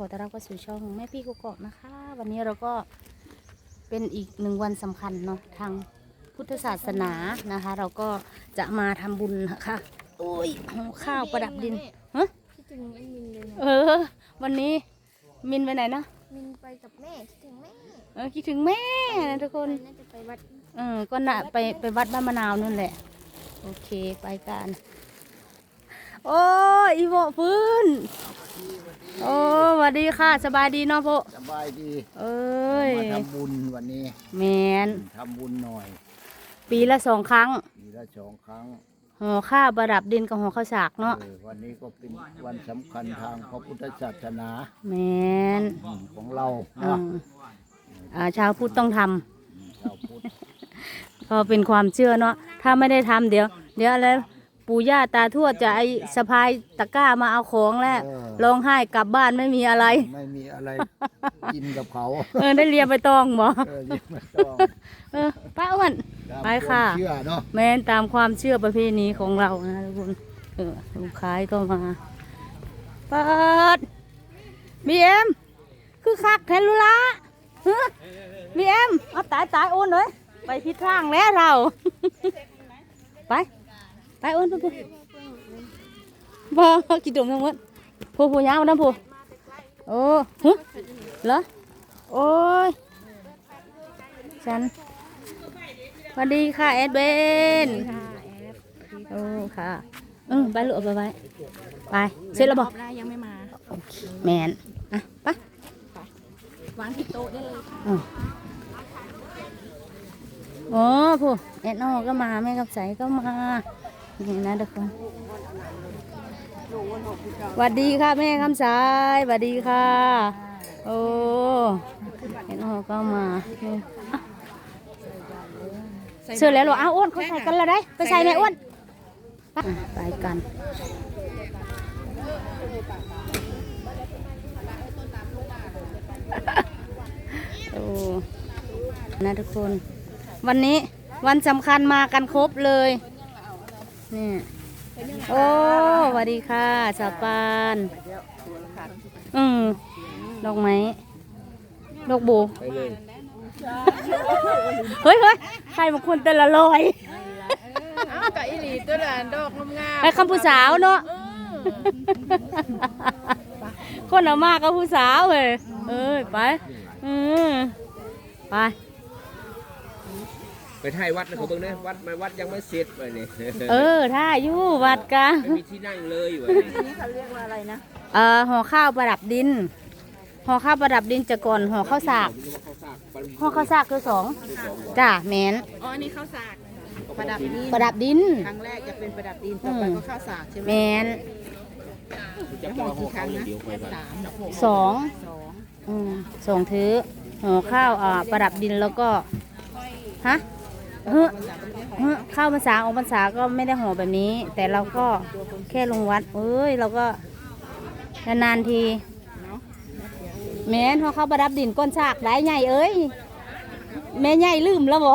ขอต้อนรับเข้าสู่ช่องแม่พี่กุกเกาะนะคะ วันนี้เราก็เป็นอีกหนึ่งวันสำคัญเนาะทางพุทธศาสนานะคะ เราก็จะมาทำบุญนะคะโอ้ยหุงข้าวประดับดินฮะคิดถึงไอ้มินเลยนะเออ วันนี้มินไปไหนนะมินไปกับแม่คิดถึงแม่เออคิดถึงแม่นะทุกคนน่าจะไปวัดเออก็น่ะไปไปวัดบ้านมะนาวนั่นแหละ โอเคไปกัน โอ้ยอีโบฟื้น โอ้สวัสดีค่ะ สบายดีเนาะโบสบายดี เอ้ย มาทำบุญวันนี้แมนทำบุญหน่อย ปีละสองครั้ง ปีละสองครั้งห่อข้าวประดับดินกับห่อข้าวสากเนาะ เออวันนี้ก็เป็นวันสำคัญทางพระพุทธศาสนาแมนอืมของเราอืเนาะมอ่าชาวพุทธต้องทำอืมชาวพุทธ ก็เป็นความเชื่อเนาะ ถ้าไม่ได้ทำเดี๋ยว เดี๋ยวอะไร ปู่ย่าตาทวดจะไอสะพายตะกร้ามาเอาของแล้วเออ ร้องไห้กลับบ้านไม่มีอะไร ไม่มีอะไรกินกับเขาเออได้เรียนไปตองบ่เออยิ่งไม่ต้องเออป้าอ้วน ตามไปค่ะ วามเชื่อเนาะแม้นตามความเชื่อประเพณีของเรานะทุกคนเออลูกค้ายก็มาเปิดบีเอ็มคือคักแทนลุละบีเอ็มเอาตายตายโอนเลยไปพิดทางแล้วเรา ไป ไปโอนไปพูบ่กี่ดมทั้งหมดพูพูยาวนะพูโอ้หึเหรอโอ้ยฉันสวัสดีค่ะแอดเบนโอ้ค่ะเออไปลูกเอาไปไว้ไปเสร็จแล้วบอกได้ยังไม่มาโอเคแมนอะไปวางที่โต๊ะได้เลยค่ะอ๋อโอ้ผู้แอดนอก็มาแม่กับใสก็มา นี่นะทุกคนสวัสดีค่ะแม่คำสายสวัสดีค่ะ โอ้แอดนอก็มาเสื้อแล้วหรออ้าวอ้วนเขาใส่กันแล้วได้ ไปใส่ในอ้วนไปอะไปกันโอ้นะทุกคน วันนี้วันสำคัญมากันครบเลย นี่โอ้สวัสดีค่ะสาวปานอืมดอกไม้ดอกโบไปเลยเฮ้ยเฮ้ยใครบางคนแต่ละลอยอ้าวกับอีหลีตัวละดอกงามไอ้คำผู้สาวเนาะคนเอามากกับผู้สาวเลยเอ้ยไปอืมไป ไปถ่ายวัดนะเขาเบิ่งนะวัดไม่วัดยังไม่เสร็จไปนี่เออถ้าอยู่วัดกะไม่มีที่นั่งเลยอยู่นี่เขาเรียกว่าอะไรนะเอ่อห่อข้าวประดับดินห่อข้าวประดับดินจะก่อนห่อข้าวสากห่อข้าวสากคือสองจ้าแมนอ๋ออันนี้ข้าวสากประดับดินประดับดินครั้งแรกจะเป็นประดับดินต่อไปก็ข้าวสากใช่ไหมแมนจะพอห่อเขาอย่างเดียวไปก่อนสามหกสองสองอืมสองถือห่อข้าวอ่าประดับดินแล้วก็ฮะ เฮ้อเฮ้อข้าวพรรษาออกพรรษาก็ไม่ได้ห่อแบบนี้ แต่เราก็แค่ลงวัด เอ้ย เราก็นานๆทีแม่นห่อข้าประดับดินก้นฉากได้ใหญ่เอ้ยแม่ใหญ่ลืมแล้วบ่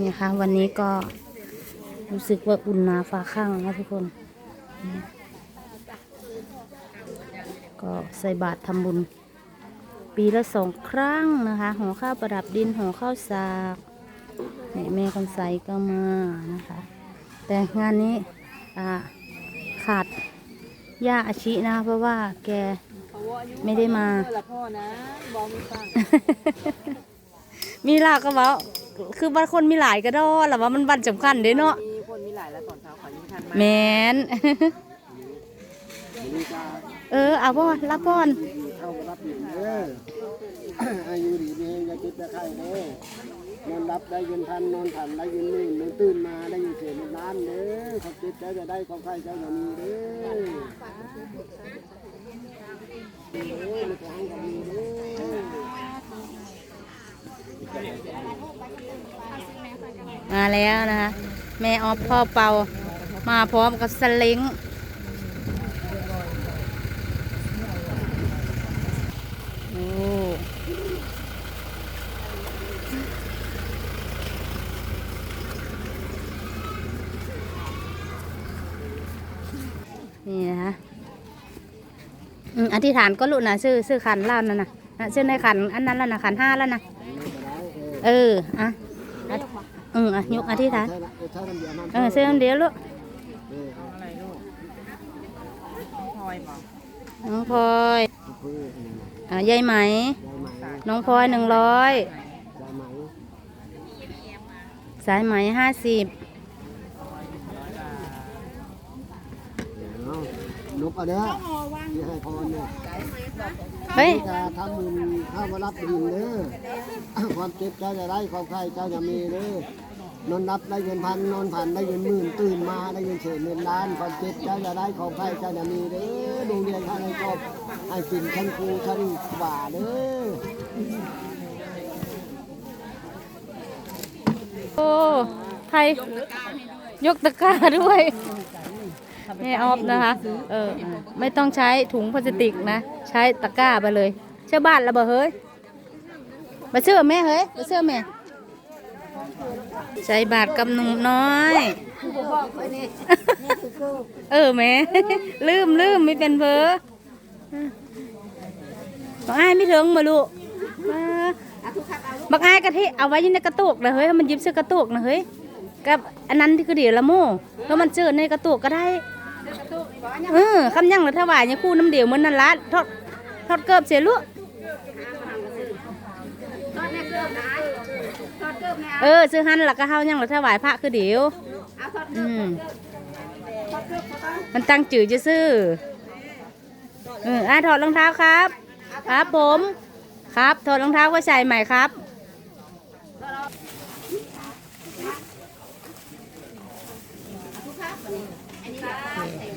นี่ค่ะวันนี้ก็รู้สึกว่าอุ่นนาฟ้าข้างนะทุกคนนี่ก็ ใส่บาตรทำบุญ ปีละสองครั้งนะคะห่อข้าวประดับดินห่อข้าวสากนี่แม่คำใสก็มานะคะ แต่งานนี้อ่าขาดย่าอาชินะ เพราะว่าแกไม่ได้มาละพ่อนะบอกมีฟังมีหลากก็เว้าคือบางคนมีหลายก็ดอหรอว่ามันบันสำคัญเด้เนาะมีคนมีหลายแล้วตอนเช้าขอยิ่งทันมาแมน เออเอาบ่รับก่อนเข้ารับผิดเด้ออายุดีนี่อย่าคิดจะไข้เด้อนอนรับได้เงินพันนอนผันได้เงินหมื่นอนตื่นมาได้เงินเศษเงินล้านเด้อความคิดเจ้าจะได้ความไข้เจ้าจะมีเด้อเด้อลูกหลานก็มีเด้อมาแล้วนะคะ แม่ออฟพ่อเปามาพร้อมกับสลิงโอ้ นี่นะคะอธิษฐานก็ลุนะซื้อซื้อขันเล่านั่นนะนะซื้อในขันอันนั้นแล้วนะขันห้าแล้วนะเอออะอะเอออะยกอธิษฐานเดียวมันเออซื้ออันเดียวลูกเอออะไรลูกพลอย อกน้องพลอยเพื่อเอออ่ายายไหมยายไหม น้องพลอยหนึ่งร้อยยายไหมสายไหมห้าสิบเอานกเอาเด้อที่ให้พรเนี่ยเฮ้ยจะทำบุญข้าวมารับดินเด้อความเจ็บเจ้าจะได้ความไข้เจ้าจะมีเด้อ นอนรับได้เงินพันนอนผ่านได้เงินหมื่นตื่นมาได้เงินเศษเงินล้านความเจ็บเจ้าจะได้ความไข้เจ้าจะมีเด้อโรงเรียนข้างในครอบให้กินชั้นครูชั้นกว่าเด้อโอ้ใครยกตะกร้าด้วยแม่ออฟนะคะเออไม่ต้องใช้ถุงพลาสติกนะ ใช้ตะกร้าไปเลย เชื่อบ้านแล้วบ่เฮ้ยมาเชื่อแม่เฮ้ยมาเชื่อแม่ ใช้บาทกับหนุ่มน้อย เออแม่ลืมลืมไม่เป็นเพอบอกอ้ายไม่ถึงมาลูกมาบักอ้ายกะทิเอาไว้อยินในกระตุกนะเฮ้ยให้มันหยิบเสื้อกระตุกนะเฮ้ยกับอันนั้นที่คือเดี๋ยวละโม่แล้วมันเจอในกระตุกก็ได้เออคำยังละถวายเนี่ยคู่น้ำเดียวเหมือนนั่นละทอดทอดเกิบเสียลูกเอ เออซื้อหันหลักก็เฮายังละถวายพระคือเดี๋ยวอืมมันตั้งจืดจะซื้อเอออะถอดรองเท้าครับ ครับผม ครับถอดรองเท้าก็ใส่ใหม่ครับ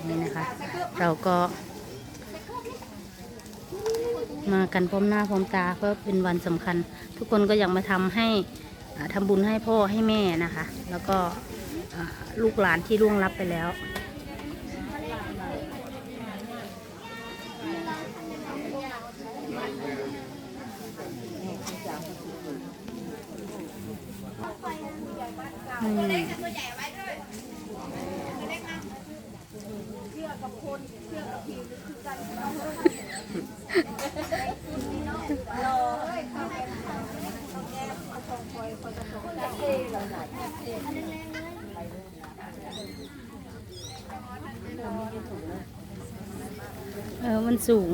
นี่นะคะ เราก็มากันพร้อมหน้าพร้อมตา เพื่อเป็นวันสำคัญ ทุกคนก็อยากมาทำให้ ทำบุญให้พ่อให้แม่นะคะ แล้วก็ลูกหลานที่ล่วงลับไปแล้วอื เออ มันสูง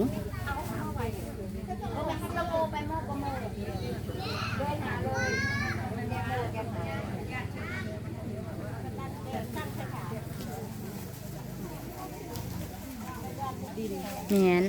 แมน